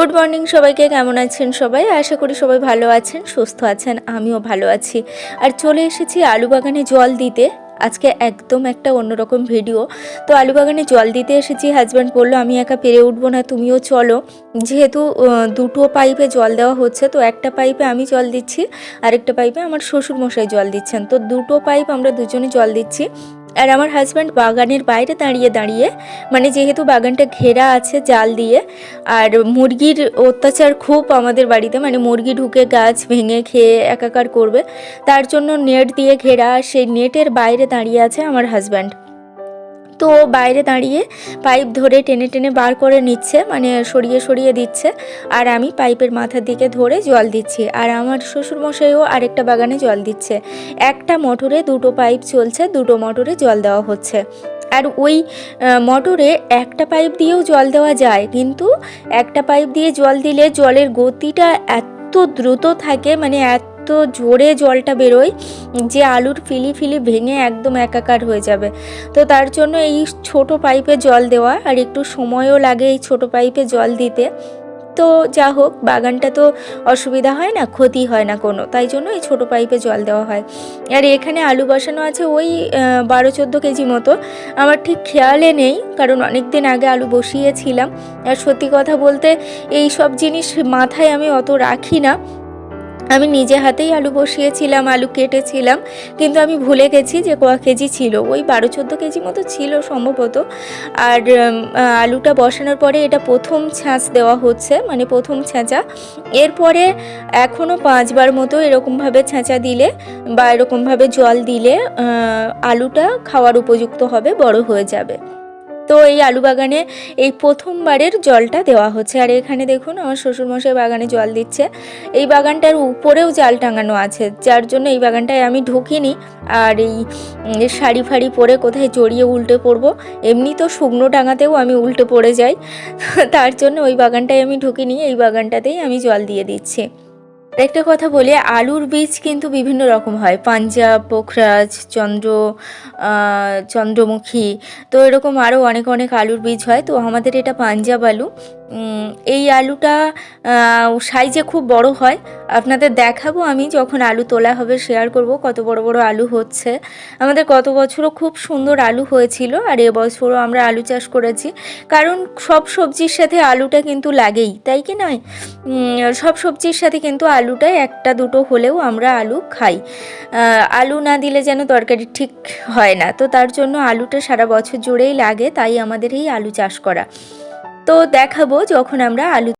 Good morning সবাইকে, কেমন আছেন সবাই? আশা করি সবাই ভালো আছেন, সুস্থ আছেন, আমিও ভালো আছি। আর চলে এসেছি আলু বাগানে জল দিতে। আজকে একদম একটা অন্যরকম ভিডিও তো আলু বাগানে জল দিতে এসেছি হাজব্যান্ড বলল, আমি একা পেরে উঠবো না, তুমিও চলো। যেহেতু দুটো পাইপে জল দেওয়া হচ্ছে, তো একটা পাইপে আমি জল দিচ্ছি, আরেকটা পাইপে আমার শ্বশুর মশাই জল দিচ্ছেন। তো দুটো পাইপ আমরা দুজনে জল দিচ্ছি। আর আমার হাজব্যান্ড বাগানের বাইরে দাঁড়িয়ে দাঁড়িয়ে মানে যেহেতু বাগানটা ঘেরা আছে জাল দিয়ে, আর মুরগির অত্যাচার খুব আমাদের বাড়িতে মানে মুরগি ঢুকে গাছ ভেঙে খেয়ে একাকার করবে, তার জন্য নেট দিয়ে ঘেরা, সেই নেটের বাইরে দাঁড়িয়ে আছে আমার হাজব্যান্ড তো ও বাইরে দাঁড়িয়ে পাইপ ধরে টেনে টেনে বার করে নিচ্ছে মানে সরিয়ে সরিয়ে দিচ্ছে। আর আমি পাইপের মাথার দিকে ধরে জল দিচ্ছি। আর আমার শ্বশুরমশাইও আরেকটা বাগানে জল দিচ্ছে। একটা মোটরে দুটো পাইপ চলছে, দুটো মোটরে জল দেওয়া হচ্ছে। আর ওই মোটরে একটা পাইপ দিয়েও জল দেওয়া যায়, কিন্তু একটা পাইপ দিয়ে জল দিলে জলের গতিটা এত দ্রুত থাকে মানে এত জোরে জলটা বেরোয়, যে আলুর ফিলি ফিলি ভেঙে একদম একাকার হয়ে যাবে। তো তার জন্য এই ছোট পাইপে জল দেওয়া, আর একটু সময়ও লাগে এই ছোট পাইপে জল দিতে। তো যা হোক, বাগানটা তো অসুবিধা হয় না, ক্ষতি হয় না কোনো, তাই জন্য এই ছোট পাইপে জল দেওয়া হয়। আর এখানে আলু বসানো আছে ওই বারো চোদ্দ কেজি মতো। আমার ঠিক খেয়ালে নেই, কারণ অনেক দিন আগে আলু বসিয়েছিলাম। আর সত্যি কথা বলতে, এই সব জিনিস মাথায় আমি অত রাখি না। আমি নিজে হাতেই আলু বসিয়েছিলাম, আলু কেটেছিলাম, কিন্তু আমি ভুলে গেছি যে ক কেজি ছিল। ওই বারো চোদ্দ কেজি মতো ছিল সম্ভবত। আর আলুটা বসানোর পরে এটা প্রথম ছাঁচ দেওয়া হচ্ছে মানে প্রথম ছাঁচা। এরপরে এখনও পাঁচবার মতো এরকমভাবে ছাঁচা দিলে বা এরকমভাবে জল দিলে আলুটা খাওয়ার উপযুক্ত হবে, বড় হয়ে যাবে। তো এই আলু বাগানে এই প্রথমবারের জলটা দেওয়া হচ্ছে। আর এখানে দেখুন, আমার শ্বশুরমশাই বাগানে জল দিচ্ছে। এই বাগানটার উপরেও জাল টাঙানো আছে, যার জন্য এই বাগানটায় আমি ঢুকিনি। আর এই শাড়ি ফাড়ি পরে কোথায় জড়িয়ে উল্টে পড়ব, এমনি তো শুকনো টাঙাতেও আমি উল্টে পড়ে যাই। তার জন্য ওই বাগানটায় আমি ঢুকিনি, এই বাগানটাতেই আমি জল দিয়ে দিচ্ছি। একটা কথা বলি, আলুর বীজ কিন্তু বিভিন্ন রকম হয়। পাঞ্জাব, পোখরাজ, চন্দ্র চন্দ্রমুখী, তো এরকম আরও অনেক অনেক আলুর বীজ হয়। তো আমাদের এটা পাঞ্জাব আলু। এই আলুটা সাইজে খুব বড় হয়। আপনাদের দেখাবো আমি যখন আলু তোলা হবে শেয়ার করব কত বড় বড় আলু হচ্ছে। আমাদের গত বছরও খুব সুন্দর আলু হয়েছিল আর এবছরও আমরা আলু চাষ করেছি। কারণ সব সবজির সাথে আলুটা কিন্তু লাগেই, তাই কি নয়? সব সবজির সাথে কিন্তু আলুটা একটা দুটো হলেও আমরা আলু খাই। আলু না দিলে যেন তরকারি ঠিক হয় না। তো তার জন্য আলুটা সারা বছর জুড়েই লাগে, তাই আমাদের এই আলু চাষ করা। তো দেখাবো যখন আমরা আলু